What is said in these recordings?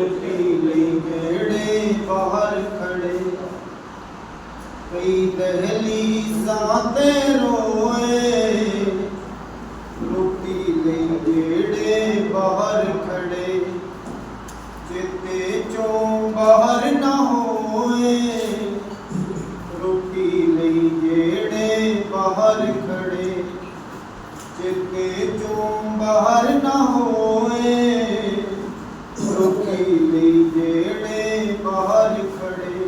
ਰੋਟੀ ਲਈ ਜਿਹੜੇ ਬਾਹਰ ਖੜੇ? ਕਈ ਦਹਲੀਜ਼ਾਂ ਤੇ ਰੋਏ। ਰੋਟੀ ਲਈ ਜਿਹੜੇ ਬਾਹਰ ਖੜੇ? ਚੇਤੇ ਚੋਂ ਬਾਹਰ ਨਾ ਹੋਏ। ਰੋਟੀ ਲਈ ਜਿਹੜੇ ਬਾਹਰ ਖੜੇ? ਚੇਤੇ ਚੋਂ ਬਾਹਰ ਨਾ ਰੋਟੀ ਲਈ ਜਿਹੜੇ ਬਾਹਰ ਖੜੇ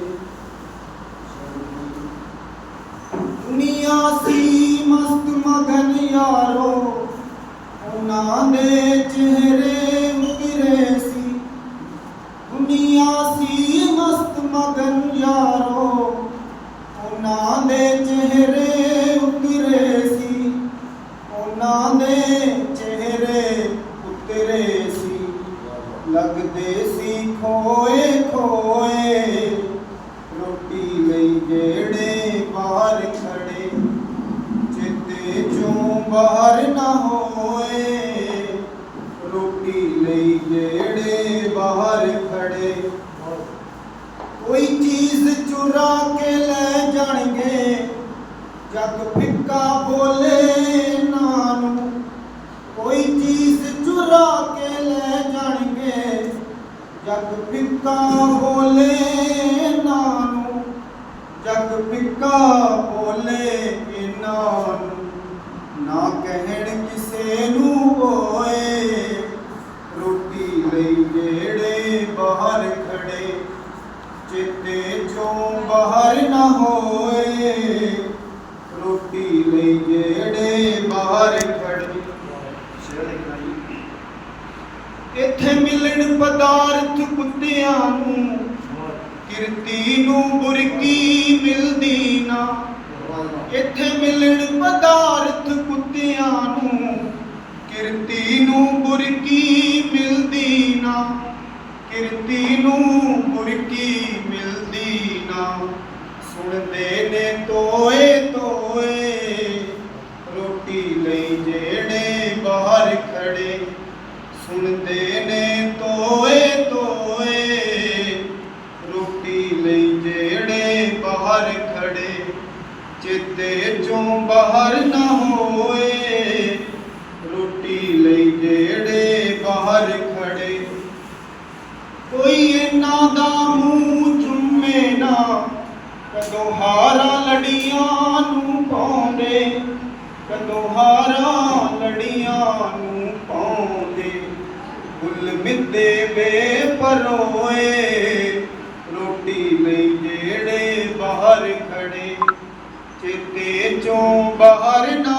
ਦੁਨੀਆ ਸੀ ਮਸਤ ਮਗਨ ਯਾਰੋ, ਉਹਨਾਂ ਦੇ ਚਿਹਰੇ ਉਤਰੇ ਸੀ। ਦੁਨੀਆ ਸੀ ਮਸਤ ਮਗਨ ਯਾਰੋ, ਉਹਨਾਂ ਦੇ ਚਿਹਰੇ ਉਤਰੇ ਸੀ। ਉਹਨਾਂ ਦੇ ਚਿਹਰੇ ਉਤਰੇ ਸੀ ਲੱਗਦੇ ਸੀ ਖੋਏ ਖੋਏ, ਰੋਟੀ ਲਈ ਜਿਹੜੇ ਬਾਹਰ ਖੜੇ ਚਿੱਤੇ ਚੋਂ ਬਾਹਰ ਨਾ ਹੋਏ। ਰੋਟੀ ਲਈ ਜਿਹੜੇ ਬਾਹਰ ਖੜੇ, ਕੋਈ ਚੀਜ਼ ਚੁਰਾ ਫਿੱਕਾ ਬੋਲੇ ਜਗ ਫਿੱਕਾ ਬੋਲੇ ਇਹਨਾਂ ਨੂੰ ਨਾ ਕਹਿਣ ਕਿਸੇ ਨੂੰ ਹੋਏ, ਰੋਟੀ ਲਈ ਜਿਹੜੇ ਬਾਹਰ ਖੜੇ। ਚਿੱਤੇ ਚੋਂ ਬਾਹਰ ਨਾ ਹੋਏ, ਰੋਟੀ ਲਈ ਜਿਹੜੇ ਬਾਹਰ ਖੜੇ। ਇੱਥੇ ਮਿਲਣ ਪਦਾਰਥ ਕੁੱਤਿਆਂ ਨੂੰ, ਕਿਰਤੀ ਨੂੰ ਬੁਰਕੀ ਮਿਲਦੀ ਨਾ? ਇੱਥੇ ਮਿਲਣ ਪਦਾਰਥ ਕੁੱਤਿਆਂ ਨੂੰ, ਕਿਰਤੀ ਨੂੰ ਬੁਰਕੀ ਮਿਲਦੀ ਨਾ? ਕਿਰਤੀ ਨੂੰ ਬੁਰਕੀ ਮਿਲਦੀ ਨਾ? ਸੁਣਦੇ ਨੇ ਤੋਏ ਤੋਏ, ਰੋਟੀ ਲਈ ਜਿਹੜੇ ਬਾਹਰ ਖੜੇ। ਸੁਣਦੇ ਨੇ ਤੋਏ ਤੋਏ। ਰੋਟੀ ਲਈ ਜਿਹੜੇ ਬਾਹਰ ਖੜੇ, ਚਿੱਤੇ ਚੋਂ ਬਾਹਰ ਨਾ ਹੋਏ। ਰੋਟੀ ਲਈ ਜਿਹੜੇ ਬਾਹਰ ਖੜੇ, ਕੋਈ ਇਹਨਾਂ ਦਾ ਮੂੰਹ ਚੁੰਮੇ ਨਾ। ਕਦੋਂ ਹਾਰਾਂ ਲੜੀਆਂ ਨੂੰ ਪਾਉਂਦੇ, ਕਦੋਂ ਹਾਰਾਂ ਲੜੀਆਂ ਨੂੰ ਫੁੱਲ ਪਰੋਏ ਰੋਟੀ ਲਈ ਜਿਹੜੇ ਬਾਹਰ ਖੜੇ ਚੇਤੇ ਚੋਂ ਬਾਹਰ ਨਾ